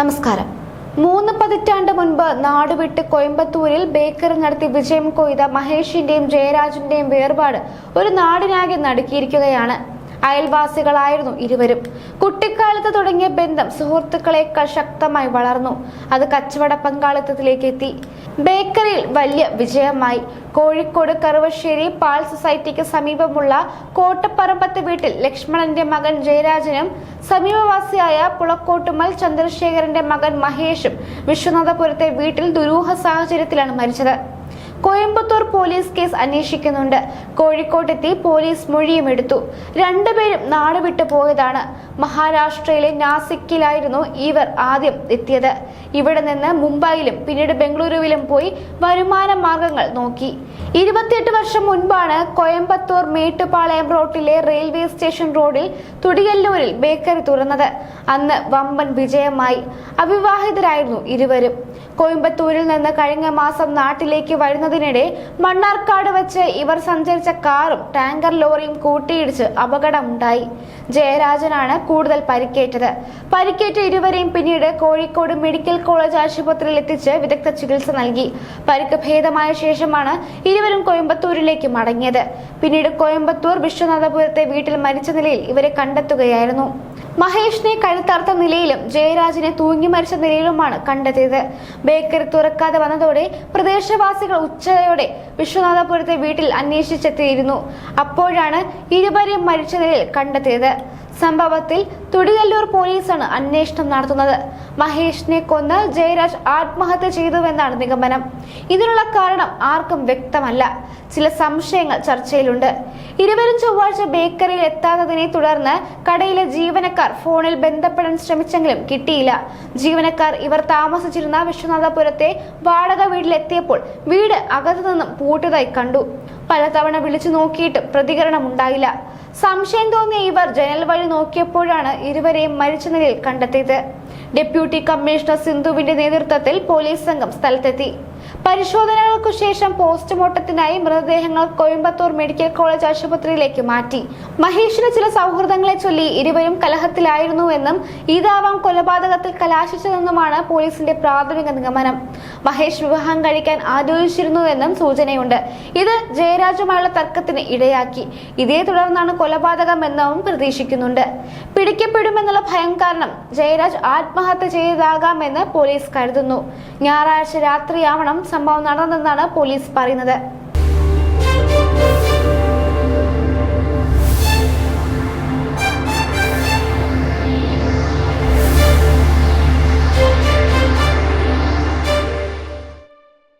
നമസ്കാരം. മൂന്ന് പതിറ്റാണ്ട് മുൻപ് നാടുവിട്ട് കോയമ്പത്തൂരിൽ ബേക്കറി നടത്തി വിജയം കൊയ്ത മഹേഷിന്റെയും ജയരാജിന്റെയും വേർപാട് ഒരു നാടിനാകെ നടുക്കിയിരിക്കുകയാണ്. അയൽവാസികളായിരുന്നു ഇരുവരും. കുട്ടിക്കാലത്ത് തുടങ്ങിയ ബന്ധം സുഹൃത്തുക്കളെക്കാൾ ശക്തമായി വളർന്നു. അത് കച്ചവട പങ്കാളിത്തത്തിലേക്ക് എത്തി ബേക്കറിയിൽ വലിയ വിജയമായി. കോഴിക്കോട് കറുവശ്ശേരി പാൽ സൊസൈറ്റിക്ക് സമീപമുള്ള കോട്ടപ്പറമ്പത്ത് വീട്ടിൽ ലക്ഷ്മണന്റെ മകൻ ജയരാജനും സമീപവാസിയായ പുളക്കോട്ടുമൽ ചന്ദ്രശേഖരന്റെ മകൻ മഹേഷും വിശ്വനാഥപുരത്തെ വീട്ടിൽ ദുരൂഹ സാഹചര്യത്തിലാണ് മരിച്ചത്. കോയമ്പത്തൂർ പോലീസ് കേസ് അന്വേഷിക്കുന്നുണ്ട്. കോഴിക്കോട്ടെത്തി പോലീസ് മൊഴിയും എടുത്തു. രണ്ടുപേരും നാട് വിട്ടു പോയതാണ്. മഹാരാഷ്ട്രയിലെ നാസിക്കിലായിരുന്നു ഇവർ ആദ്യം എത്തിയത്. ഇവിടെ നിന്ന് മുംബൈയിലും പിന്നീട് ബംഗളൂരുവിലും പോയി വരുമാന മാർഗങ്ങൾ നോക്കി. ഇരുപത്തിയെട്ട് വർഷം മുൻപാണ് കോയമ്പത്തൂർ മേട്ടുപാളയം റോട്ടിലെ റെയിൽവേ സ്റ്റേഷൻ റോഡിൽ തുടിയല്ലൂരിൽ ബേക്കറി തുറന്നത്. അന്ന് വമ്പൻ വിജയമായി. അവിവാഹിതരായിരുന്നു ഇരുവരും. കോയമ്പത്തൂരിൽ നിന്ന് കഴിഞ്ഞ മാസം നാട്ടിലേക്ക് വരുന്നതിനിടെ മണ്ണാർക്കാട് വെച്ച് ഇവർ സഞ്ചരിച്ച കാറും ടാങ്കർ ലോറിയും കൂട്ടിയിടിച്ച് അപകടമുണ്ടായി. ജയരാജനാണ് കൂടുതൽ പരിക്കേറ്റത്. പരിക്കേറ്റ ഇരുവരെയും പിന്നീട് കോഴിക്കോട് മെഡിക്കൽ കോളേജ് ആശുപത്രിയിൽ എത്തിച്ച് വിദഗ്ധ ചികിത്സ നൽകി. പരിക്ക് ഭേദമായ ശേഷമാണ് ഇരുവരും കോയമ്പത്തൂരിലേക്ക് മടങ്ങിയത്. പിന്നീട് കോയമ്പത്തൂർ വിശ്വനാഥപുരത്തെ വീട്ടിൽ മരിച്ച നിലയിൽ ഇവരെ കണ്ടെത്തുകയായിരുന്നു. മഹേഷിനെ കഴുത്തറുത്ത നിലയിലും ജയരാജിനെ തൂങ്ങി മരിച്ച നിലയിലുമാണ് കണ്ടെത്തിയത്. ബേക്കറി തുറക്കാതെ വന്നതോടെ പ്രദേശവാസികൾ ഉച്ചയോടെ വിശ്വനാഥപുരത്തെ വീട്ടിൽ അന്വേഷിച്ചെത്തിയിരുന്നു. അപ്പോഴാണ് ഇരുവരെയും മരിച്ച നിലയിൽ കണ്ടെത്തിയത്. സംഭവത്തിൽ തുടിയല്ലൂർ പോലീസാണ് അന്വേഷണം നടത്തുന്നത്. മഹേഷിനെ കൊന്ന് ജയരാജ് ആത്മഹത്യ ചെയ്തുവെന്നാണ് നിഗമനം. ഇതിനുള്ള കാരണം ആർക്കും വ്യക്തമല്ല. ചില സംശയങ്ങൾ ചർച്ചയിലുണ്ട്. ഇരുവരും ചൊവ്വാഴ്ച ബേക്കറിയിൽ എത്താത്തതിനെ തുടർന്ന് കടയിലെ ജീവനക്കാർ ഫോണിൽ ബന്ധപ്പെടാൻ ശ്രമിച്ചെങ്കിലും കിട്ടിയില്ല. ജീവനക്കാർ ഇവർ താമസിച്ചിരുന്ന വിശ്വനാഥപുരത്തെ വാടക വീട്ടിലെത്തിയപ്പോൾ വീട് അകത്തു നിന്നും പൂട്ടിയതായി കണ്ടു. പലതവണ വിളിച്ചു നോക്കിയിട്ടും പ്രതികരണം ഉണ്ടായില്ല സംശയം തോന്നിയ ഇവർ ജനൽ വഴി നോക്കിയപ്പോഴാണ് ഇരുവരെയും മരിച്ച നിലയിൽ കണ്ടെത്തിയത്. ഡെപ്യൂട്ടി കമ്മീഷണർ സിന്ധുവിന്റെ നേതൃത്വത്തിൽ പോലീസ് സംഘം സ്ഥലത്തെത്തി. പരിശോധനകൾക്കു ശേഷം പോസ്റ്റ്മോർട്ടത്തിനായി മൃതദേഹങ്ങൾ കോയമ്പത്തൂർ മെഡിക്കൽ കോളേജ് ആശുപത്രിയിലേക്ക് മാറ്റി. മഹേഷിന് ചില സൗഹൃദങ്ങളെ ചൊല്ലി ഇരുവരും കലഹത്തിലായിരുന്നുവെന്നും ഇതാവാം കൊലപാതകത്തിൽ കലാശിച്ചതെന്നുമാണ് പോലീസിന്റെ പ്രാഥമിക നിഗമനം. മഹേഷ് വിവാഹം കഴിക്കാൻ ആലോചിച്ചിരുന്നുവെന്നും സൂചനയുണ്ട്. ഇത് ജയരാജുമായുള്ള തർക്കത്തിന് ഇടയാക്കി. ഇതേ തുടർന്നാണ് കൊലപാതകമെന്നും പ്രതീക്ഷിക്കുന്നുണ്ട്. പിടിക്കപ്പെടുമെന്നുള്ള ഭയം കാരണം ജയരാജ് ആത്മഹത്യ ചെയ്തതാകാമെന്ന് പോലീസ് കരുതുന്നു. ഞായറാഴ്ച രാത്രിയാവണം സംഭവം നടന്നതെന്നാണ് പോലീസ് പറയുന്നത്.